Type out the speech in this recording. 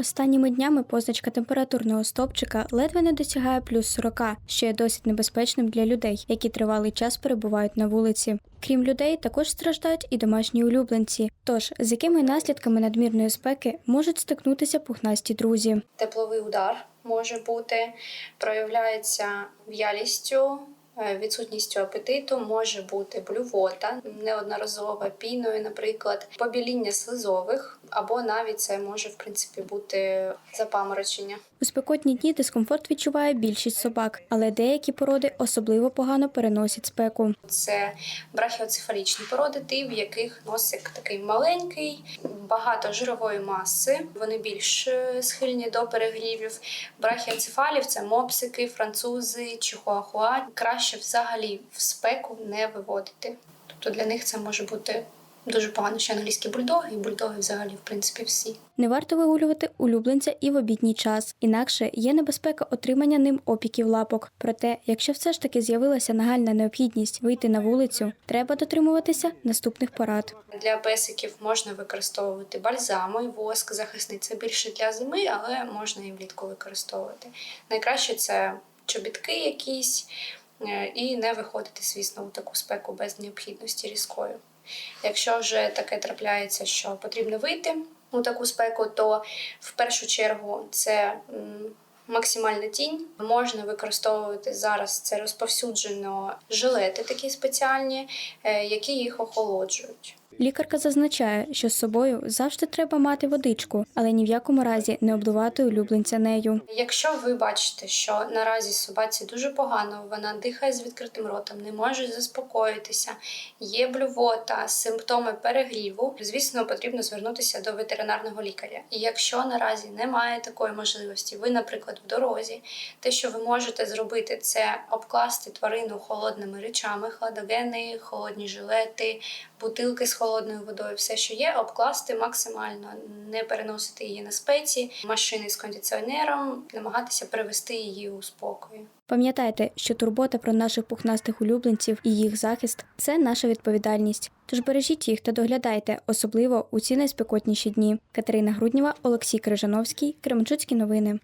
Останніми днями позначка температурного стопчика ледве не досягає плюс 40, що є досить небезпечним для людей, які тривалий час перебувають на вулиці. Крім людей, також страждають і домашні улюбленці. Тож з якими наслідками надмірної спеки можуть стикнутися пухнасті друзі? Тепловий удар може бути, проявляється в'ялістю, відсутністю апетиту, може бути блювота, неодноразова піною, наприклад, побіління слизових, або навіть це може в принципі бути запаморочення. У спекотні дні дискомфорт відчуває більшість собак, але деякі породи особливо погано переносять спеку. Це брахіоцефалічні породи, ті, в яких носик такий маленький, багато жирової маси. Вони більш е, схильні до перегрівів. Брахіоцефалів це мопсики, французи, чихуахуа. Краще взагалі в спеку не виводити. Тобто для них це може бути дуже погано. Ще англійські бульдоги, і бульдоги взагалі, в принципі, всі. Не варто вигулювати улюбленця і в обідній час, інакше є небезпека отримання ним опіків лапок. Проте, якщо все ж таки з'явилася нагальна необхідність вийти на вулицю, треба дотримуватися наступних порад. Для песиків можна використовувати бальзами, воск, захисний. Це більше для зими, але можна і влітку використовувати. Найкраще це чобітки якісь, е, і не виходити, звісно, у таку спеку без необхідності різкою. Якщо вже таке трапляється, що потрібно вийти у таку спеку, то в першу чергу це максимальна тінь. Можна використовувати зараз це розповсюджено жилети такі спеціальні, е, які їх охолоджують. Лікарка зазначає, що з собою завжди треба мати водичку, але ні в якому разі не обдувати улюбленця нею. Якщо ви бачите, що наразі собаці дуже погано, вона дихає з відкритим ротом, не може заспокоїтися, є блювота, симптоми перегріву, звісно, потрібно звернутися до ветеринарного лікаря. І якщо наразі немає такої можливості, ви, наприклад, в дорозі, те, що ви можете зробити, це обкласти тварину холодними речами, хладогени, холодні жилети, бутилки з холодною водою, все, що є, обкласти максимально, не переносити її на спеці, машини з кондиціонером, намагатися привести її у спокій. Пам'ятайте, що турбота про наших пухнастих улюбленців і їх захист це наша відповідальність. Тож бережіть їх та доглядайте, особливо у ці найспекотніші дні. Катерина Груднєва, Олексій Крижановський, Кременчуцькі новини.